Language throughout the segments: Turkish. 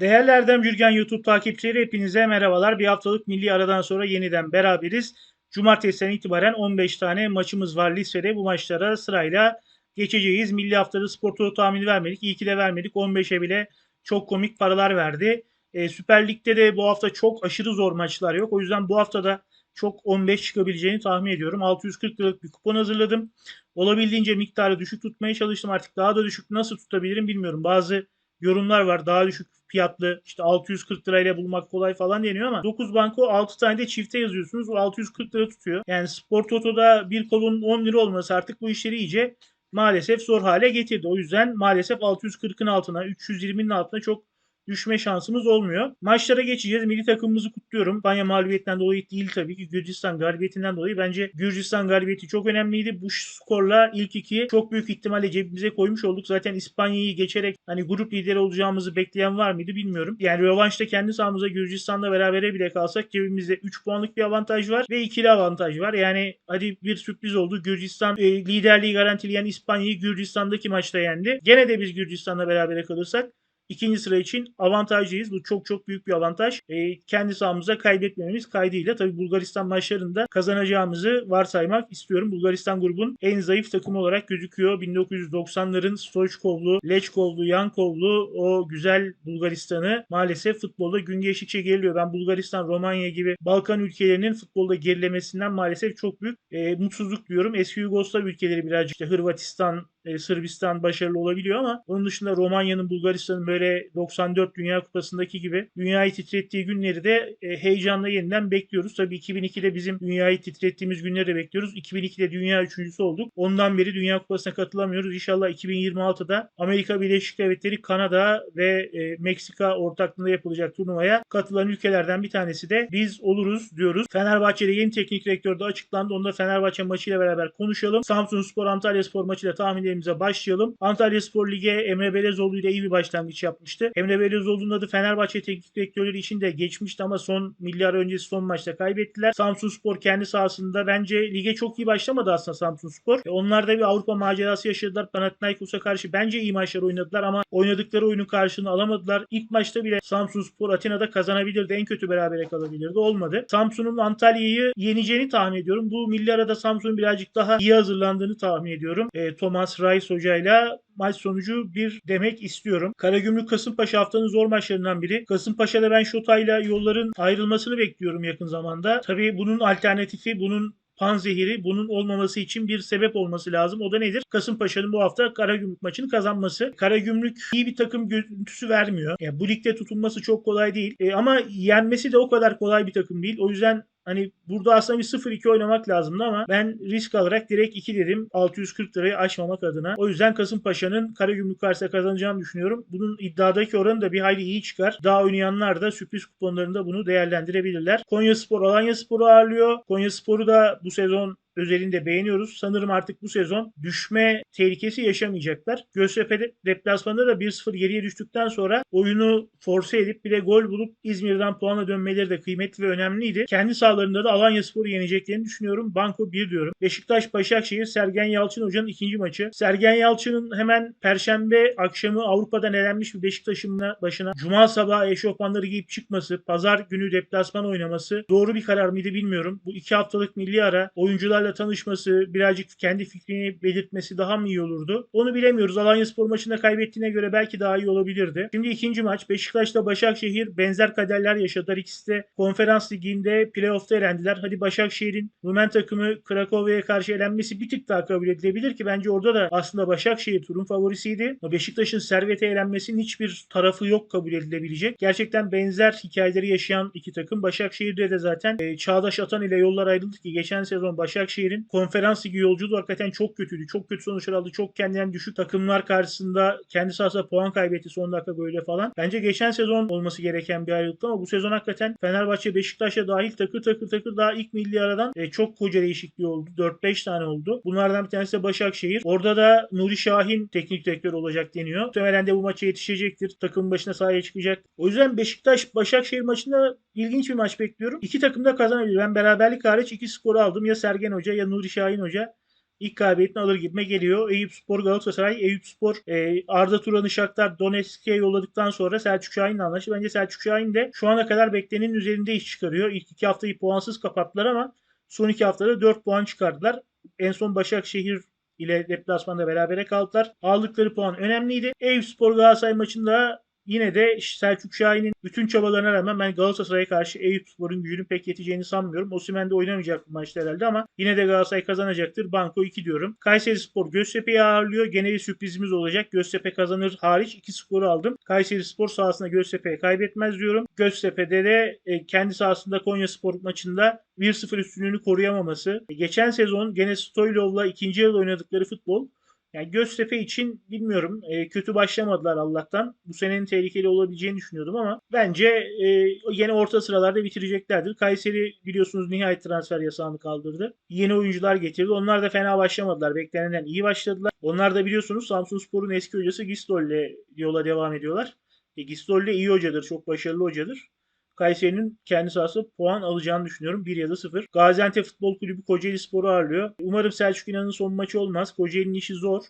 Değerli Erdem Gürgen YouTube takipçileri hepinize merhabalar. Bir haftalık milli aradan sonra yeniden beraberiz. Cumartesiden itibaren 15 tane maçımız var listede. Bu maçlara sırayla geçeceğiz. Milli haftada spor toto tahmini vermedik. İyi ki de vermedik. 15'e bile çok komik paralar verdi. E, Süper Lig'de de bu hafta çok aşırı zor maçlar yok. O yüzden bu haftada çok 15 çıkabileceğini tahmin ediyorum. 640 liralık bir kupon hazırladım. Olabildiğince miktarı düşük tutmaya çalıştım. Artık daha da düşük nasıl tutabilirim bilmiyorum. Bazı yorumlar var. Daha düşük fiyatlı işte 640 lirayla bulmak kolay falan deniyor ama 9 banko 6 tane de çifte yazıyorsunuz. O 640 lira tutuyor. Yani Spor Toto'da bir kolun 10 lira olması artık bu işleri iyice maalesef zor hale getirdi. O yüzden maalesef 640'ın altına 320'nin altına çok düşme şansımız olmuyor. Maçlara geçeceğiz. Milli takımımızı kutluyorum. İspanya mağlubiyetinden dolayı değil tabii ki Gürcistan galibiyetinden dolayı. Bence Gürcistan galibiyeti çok önemliydi. Bu skorla ilk iki çok büyük ihtimalle cebimize koymuş olduk. Zaten İspanya'yı geçerek hani grup lideri olacağımızı bekleyen var mıydı bilmiyorum. Yani rövanşta kendi sahamıza Gürcistan'la berabere bile kalsak cebimizde 3 puanlık bir avantaj var ve ikili avantaj var. Yani hadi bir sürpriz oldu. Gürcistan e, liderliği garantileyen İspanya'yı Gürcistan'daki maçta yendi. Gene de biz Gürcistan'la berabere kalırsak İkinci sıra için avantajlıyız. Bu çok çok büyük bir avantaj. E, kendi sahamıza kaybetmememiz kaydıyla tabii Bulgaristan maçlarında kazanacağımızı varsaymak istiyorum. Bulgaristan grubun en zayıf takımı olarak gözüküyor. 1990'ların Stoichkovlu, Lechkovlu, Yankovlu o güzel Bulgaristan'ı maalesef futbolda gün geçtikçe geriliyor. Ben Bulgaristan, Romanya gibi Balkan ülkelerinin futbolda gerilemesinden maalesef çok büyük e, mutsuzluk duyuyorum. Eski Yugoslav ülkeleri birazcık işte Hırvatistan, e, Sırbistan başarılı olabiliyor ama onun dışında Romanya'nın, Bulgaristan'ın böyle 94 Dünya Kupası'ndaki gibi dünyayı titrettiği günleri de e, heyecanla yeniden bekliyoruz. Tabii 2002'de bizim dünyayı titrettiğimiz günleri de bekliyoruz. 2002'de dünya üçüncüsü olduk. Ondan beri Dünya Kupası'na katılamıyoruz. İnşallah 2026'da Amerika Birleşik Devletleri, Kanada ve e, Meksika ortaklığında yapılacak turnuvaya katılan ülkelerden bir tanesi de biz oluruz diyoruz. Fenerbahçe'de yeni teknik direktör de açıklandı. Onu da Fenerbahçe maçıyla beraber konuşalım. Samsun Spor Antalya Spor maçıyla tahminlerimize başlayalım. Antalya Spor Lig'e Emre Belezoğlu ile iyi bir başlangıç yapmıştı. Emre Belezoğlu'nun adı Fenerbahçe teknik direktörleri için de geçmişti ama son milyar öncesi son maçta kaybettiler. Samsun Spor kendi sahasında bence lige çok iyi başlamadı aslında Samsun Spor. E, onlar da bir Avrupa macerası yaşadılar. Panathinaikos'a karşı bence iyi maçlar oynadılar ama oynadıkları oyunun karşılığını alamadılar. İlk maçta bile Samsun Spor Atina'da kazanabilirdi. En kötü berabere kalabilirdi. Olmadı. Samsun'un Antalya'yı yeneceğini tahmin ediyorum. Bu milli arada Samsun'un birazcık daha iyi hazırlandığını tahmin ediyorum. E, Thomas Rice hocayla maç sonucu bir demek istiyorum. Karagümrük Kasımpaşa haftanın zor maçlarından biri. Kasımpaşa'da ben Şota'yla yolların ayrılmasını bekliyorum yakın zamanda. Tabii bunun alternatifi bunun panzehiri bunun olmaması için bir sebep olması lazım. O da nedir? Kasımpaşa'nın bu hafta Karagümrük maçını kazanması. Karagümrük iyi bir takım görüntüsü vermiyor. Yani bu ligde tutunması çok kolay değil. E, ama yenmesi de o kadar kolay bir takım değil. O yüzden Hani burada aslında bir 0-2 oynamak lazımdı ama ben risk alarak direkt 2 dedim 640 lirayı aşmamak adına. O yüzden Kasımpaşa'nın Karagümrük karşısında kazanacağını düşünüyorum. Bunun iddiadaki oranı da bir hayli iyi çıkar. Daha oynayanlar da sürpriz kuponlarında bunu değerlendirebilirler. Konya Spor Alanya Spor'u ağırlıyor. Konya Spor'u da bu sezon özelinde beğeniyoruz. Sanırım artık bu sezon düşme tehlikesi yaşamayacaklar. Göztepe deplasmanında da 1-0 geriye düştükten sonra oyunu force edip bir de gol bulup İzmir'den puanla dönmeleri de kıymetli ve önemliydi. Kendi sahalarında da Alanya Spor'u yeneceklerini düşünüyorum. Banko 1 diyorum. Beşiktaş Başakşehir Sergen Yalçın Hoca'nın ikinci maçı. Sergen Yalçın'ın hemen Perşembe akşamı Avrupa'dan elenmiş bir Beşiktaş'ın başına Cuma sabahı eşofmanları giyip çıkması, Pazar günü deplasman oynaması doğru bir karar mıydı bilmiyorum. Bu iki haftalık milli ara oyuncularla tanışması, birazcık kendi fikrini belirtmesi daha mı iyi olurdu? Onu bilemiyoruz. Alanya Spor maçında kaybettiğine göre belki daha iyi olabilirdi. Şimdi ikinci maç Beşiktaş'ta Başakşehir benzer kaderler yaşadılar. İkisi de konferans liginde playoff'ta elendiler. Hadi Başakşehir'in Rumen takımı Krakow'ya karşı elenmesi bir tık daha kabul edilebilir ki bence orada da aslında Başakşehir turun favorisiydi. Beşiktaş'ın servete elenmesinin hiçbir tarafı yok kabul edilebilecek. Gerçekten benzer hikayeleri yaşayan iki takım. Başakşehir'de de zaten e, Çağdaş Atan ile yollar ayrıldı ki geçen sezon Başakşehir'in konferans ligi yolculuğu hakikaten çok kötüydü. Çok kötü sonuçlar aldı. Çok kendinden düşük takımlar karşısında kendi sahasında puan kaybetti son dakika böyle falan. Bence geçen sezon olması gereken bir ayrılık ama bu sezon hakikaten Fenerbahçe Beşiktaş'a dahil takır takır takır daha ilk milli aradan e, çok koca değişikliği oldu. 4-5 tane oldu. Bunlardan bir tanesi de Başakşehir. Orada da Nuri Şahin teknik direktör olacak deniyor. Muhtemelen de bu maça yetişecektir. Takım başına sahaya çıkacak. O yüzden Beşiktaş Başakşehir maçında ilginç bir maç bekliyorum. İki takım da kazanabilir. Ben beraberlik hariç iki skoru aldım. Ya Sergen Hoca ya Nuri Şahin Hoca ilk galibiyetini alır gibime geliyor. Eyüp Spor Galatasaray, Eyüp Spor e, Arda Turan'ı Shakhtar Donetsk'e yolladıktan sonra Selçuk Şahin'le anlaştı. Bence Selçuk Şahin de şu ana kadar beklenenin üzerinde iş çıkarıyor. İlk iki haftayı puansız kapattılar ama son iki haftada 4 puan çıkardılar. En son Başakşehir ile deplasmanda berabere kaldılar. Aldıkları puan önemliydi. Eyüp Spor Galatasaray maçında Yine de Selçuk Şahin'in bütün çabalarına rağmen ben Galatasaray'a karşı Eyüp Spor'un gücünün pek yeteceğini sanmıyorum. Osimhen de oynamayacak bu maçta herhalde ama yine de Galatasaray kazanacaktır. Banko 2 diyorum. Kayseri Spor Göztepe'yi ağırlıyor. Gene bir sürprizimiz olacak. Göztepe kazanır hariç 2 skoru aldım. Kayseri Spor sahasında Göztepe'ye kaybetmez diyorum. Göztepe'de de e, kendi sahasında Konya Spor maçında 1-0 üstünlüğünü koruyamaması. E, geçen sezon gene Stoylov'la ikinci yıl oynadıkları futbol yani Göztepe için bilmiyorum e, kötü başlamadılar Allah'tan. Bu senenin tehlikeli olabileceğini düşünüyordum ama bence e, yine orta sıralarda bitireceklerdir. Kayseri biliyorsunuz nihayet transfer yasağını kaldırdı. Yeni oyuncular getirdi. Onlar da fena başlamadılar. Beklenenden iyi başladılar. Onlar da biliyorsunuz Samsun Spor'un eski hocası Gistol ile yola devam ediyorlar. E, Gistol de iyi hocadır. Çok başarılı hocadır. Kayseri'nin kendi sahası puan alacağını düşünüyorum. 1 ya da 0. Gaziantep Futbol Kulübü Kocaeli Spor'u ağırlıyor. Umarım Selçuk İnan'ın son maçı olmaz. Kocaeli'nin işi zor.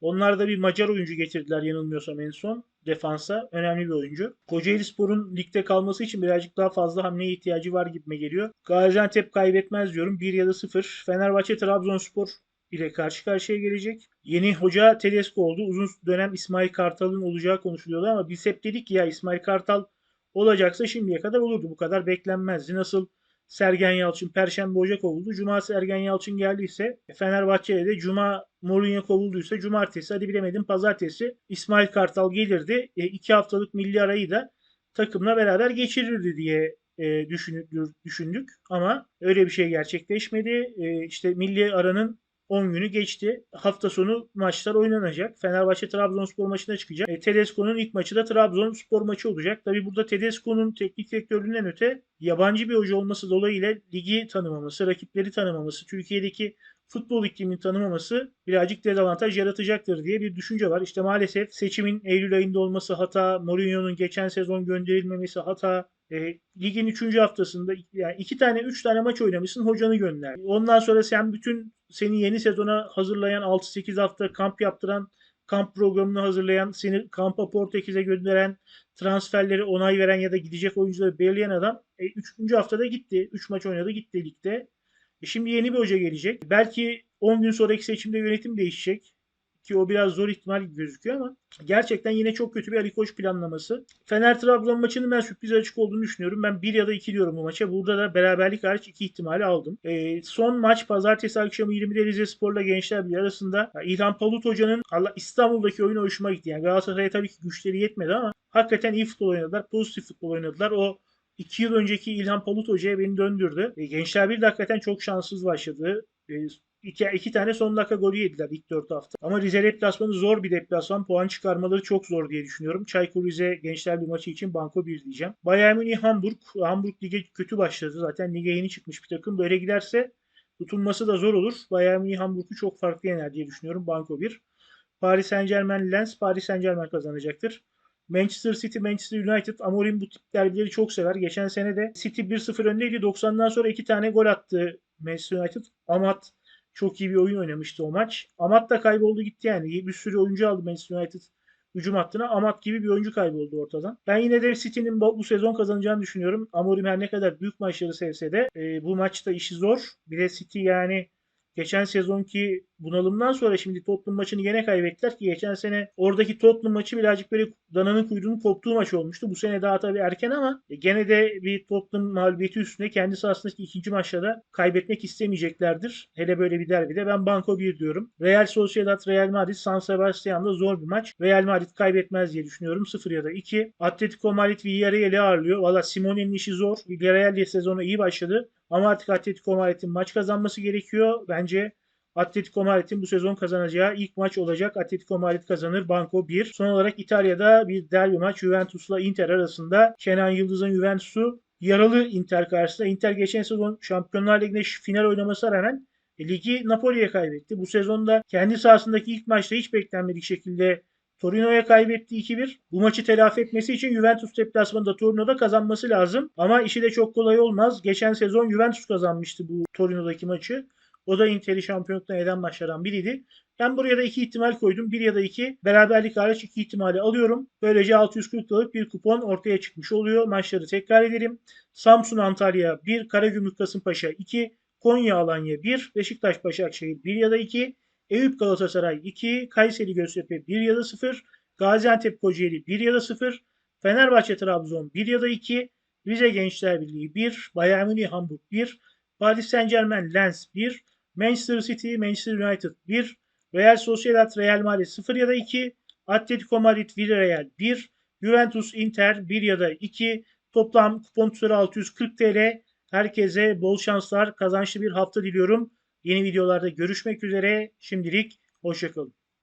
Onlar da bir Macar oyuncu getirdiler yanılmıyorsam en son. Defansa önemli bir oyuncu. Kocaeli Spor'un ligde kalması için birazcık daha fazla hamleye ihtiyacı var gibime geliyor. Gaziantep kaybetmez diyorum. 1 ya da 0. Fenerbahçe Trabzonspor ile karşı karşıya gelecek. Yeni hoca Tedesco oldu. Uzun dönem İsmail Kartal'ın olacağı konuşuluyordu ama biz hep dedik ya İsmail Kartal olacaksa şimdiye kadar olurdu. Bu kadar beklenmezdi. Nasıl Sergen Yalçın Perşembe Hoca kovuldu. Cuma Sergen Yalçın geldiyse Fenerbahçe'de de Cuma Mourinho kovulduysa Cumartesi hadi bilemedim Pazartesi İsmail Kartal gelirdi. E, iki haftalık milli arayı da takımla beraber geçirirdi diye e, düşündük. Ama öyle bir şey gerçekleşmedi. E, işte milli aranın 10 günü geçti. Hafta sonu maçlar oynanacak. Fenerbahçe Trabzonspor maçına çıkacak. E, Tedesco'nun ilk maçı da Trabzonspor maçı olacak. Tabi burada Tedesco'nun teknik direktörlüğünden öte yabancı bir hoca olması dolayısıyla ligi tanımaması, rakipleri tanımaması, Türkiye'deki futbol iklimini tanımaması birazcık dezavantaj yaratacaktır diye bir düşünce var. İşte maalesef seçimin Eylül ayında olması hata, Mourinho'nun geçen sezon gönderilmemesi hata, e, ligin 3. haftasında yani 2 tane 3 tane maç oynamışsın hocanı gönder. Ondan sonra sen bütün seni yeni sezona hazırlayan 6-8 hafta kamp yaptıran kamp programını hazırlayan, seni kampa Portekiz'e gönderen, transferleri onay veren ya da gidecek oyuncuları belirleyen adam 3. E, haftada gitti. 3 maç oynadı gitti ligde. E şimdi yeni bir hoca gelecek. Belki 10 gün sonraki seçimde yönetim değişecek. Ki o biraz zor ihtimal gözüküyor ama gerçekten yine çok kötü bir Ali Koç planlaması. Fener Trabzon maçının ben sürpriz açık olduğunu düşünüyorum. Ben 1 ya da 2 diyorum bu maça. Burada da beraberlik hariç 2 ihtimali aldım. E, son maç pazartesi akşamı 20'de Rize Spor'la Gençler Birliği arasında İlhan Palut Hoca'nın Allah İstanbul'daki oyunu hoşuma gitti. Yani Galatasaray'a tabii ki güçleri yetmedi ama hakikaten iyi futbol oynadılar. Pozitif futbol oynadılar. O 2 yıl önceki İlhan Palut Hoca'ya beni döndürdü. E, Gençler Birliği hakikaten çok şanssız başladı. E, iki, iki tane son dakika golü yediler ilk dört hafta. Ama Rize deplasmanı zor bir deplasman. Puan çıkarmaları çok zor diye düşünüyorum. Çaykur Rize Gençler bir maçı için banko bir diyeceğim. Bayern Münih Hamburg. Hamburg lige kötü başladı. Zaten lige yeni çıkmış bir takım. Böyle giderse tutunması da zor olur. Bayern Münih Hamburg'u çok farklı yener diye düşünüyorum. Banko 1. Paris Saint Germain Lens. Paris Saint Germain kazanacaktır. Manchester City, Manchester United, Amorim bu tip derbileri çok sever. Geçen sene de City 1-0 öndeydi. 90'dan sonra 2 tane gol attı Manchester United. Amat çok iyi bir oyun oynamıştı o maç. Amat da kayboldu gitti yani. Bir sürü oyuncu aldı Manchester United hücum hattına. Amat gibi bir oyuncu kayboldu ortadan. Ben yine de City'nin bu, sezon kazanacağını düşünüyorum. Amorim her ne kadar büyük maçları sevse de e, bu maçta işi zor. Bir de City yani geçen sezonki bunalımdan sonra şimdi Tottenham maçını yine kaybettiler ki geçen sene oradaki Tottenham maçı birazcık böyle dananın kuyruğunun koptuğu maç olmuştu. Bu sene daha tabii erken ama e, gene de bir Tottenham mağlubiyeti üstüne kendi sahasındaki ikinci maçta da kaybetmek istemeyeceklerdir. Hele böyle bir derbide ben Banko 1 diyorum. Real Sociedad, Real Madrid, San Sebastian'da zor bir maç. Real Madrid kaybetmez diye düşünüyorum. 0 ya da 2. Atletico Madrid Villarreal'i ağırlıyor. Valla Simone'nin işi zor. Villarreal sezonu iyi başladı. Ama artık Atletico Madrid'in maç kazanması gerekiyor. Bence Atletico Madrid'in bu sezon kazanacağı ilk maç olacak. Atletico Madrid kazanır. Banko 1. Son olarak İtalya'da bir derbi maç Juventus'la Inter arasında. Kenan Yıldız'ın Juventus'u yaralı Inter karşısında. Inter geçen sezon Şampiyonlar Ligi'nde final oynamasına rağmen e, ligi Napoli'ye kaybetti. Bu sezonda kendi sahasındaki ilk maçta hiç beklenmedik şekilde Torino'ya kaybetti 2-1. Bu maçı telafi etmesi için Juventus deplasmanında Torino'da kazanması lazım. Ama işi de çok kolay olmaz. Geçen sezon Juventus kazanmıştı bu Torino'daki maçı. O da Inter'i şampiyonluktan eden maçlardan biriydi. Ben buraya da iki ihtimal koydum. Bir ya da iki. Beraberlik hariç iki ihtimali alıyorum. Böylece 640 liralık bir kupon ortaya çıkmış oluyor. Maçları tekrar edelim. Samsun Antalya 1, Karagümrük Kasımpaşa 2, Konya Alanya 1, Beşiktaş Başakşehir 1 ya da 2, Eyüp Galatasaray 2, Kayseri Göztepe 1 ya da 0, Gaziantep Kocaeli 1 ya da 0, Fenerbahçe Trabzon 1 ya da 2, Rize Gençler Birliği 1, Bayern Münih Hamburg 1, Paris Saint Germain Lens 1, Manchester City Manchester United 1, Real Sociedad Real Madrid 0 ya da 2, Atletico Madrid Villarreal 1, Juventus Inter 1 ya da 2, toplam kupon tutarı 640 TL. Herkese bol şanslar, kazançlı bir hafta diliyorum. Yeni videolarda görüşmek üzere. Şimdilik hoşçakalın.